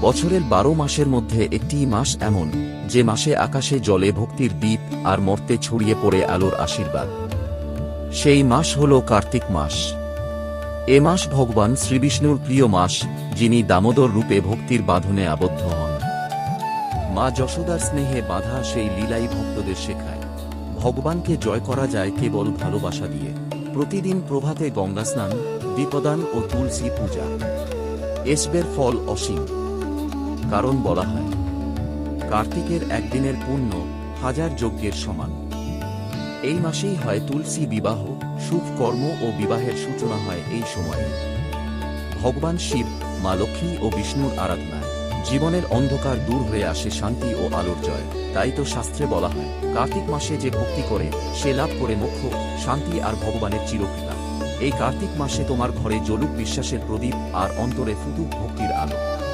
বছরের বারো মাসের মধ্যে একটি মাস এমন, যে মাসে আকাশে জলে ভক্তির দ্বীপ আর মর্তে ছড়িয়ে পড়ে আলোর আশীর্বাদ। সেই মাস হল কার্তিক মাস। এ মাস ভগবান শ্রীবিষ্ণুর প্রিয় মাস, যিনি দামোদর রূপে ভক্তির বাঁধনে আবদ্ধ হন। মা যশোদার স্নেহে বাঁধা সেই লীলাই ভক্তদের শেখায়। ভগবানকে জয় করা যায় কেবল ভালোবাসা দিয়ে। প্রতিদিন প্রভাতে গঙ্গা স্নান দীপদান ও তুলসী পূজা। এসবের ফল অসীম। কারণ বলা হয়। কার্তিকের একদিনের পুণ্য হাজার যজ্ঞের সমান। এই মাসেই হয় তুলসী বিবাহ, শুভ কর্ম ও বিবাহের সূচনা হয় এই সময়ে। ভগবান শিব, মা লক্ষ্মী ও বিষ্ণুর আরাধনায় জীবনের অন্ধকার দূর হয়ে আসে শান্তি ও আলোর জয়। তাই তো শাস্ত্রে বলা হয়, কার্তিক মাসে যে ভক্তি করে, সে লাভ করে মোক্ষ, শান্তি আর ভগবানের চিরকৃপা। এই কার্তিক মাসে তোমার ঘরে জলুক বিশ্বাসের প্রদীপ আর অন্তরে ফুটুক ভক্তির আলো।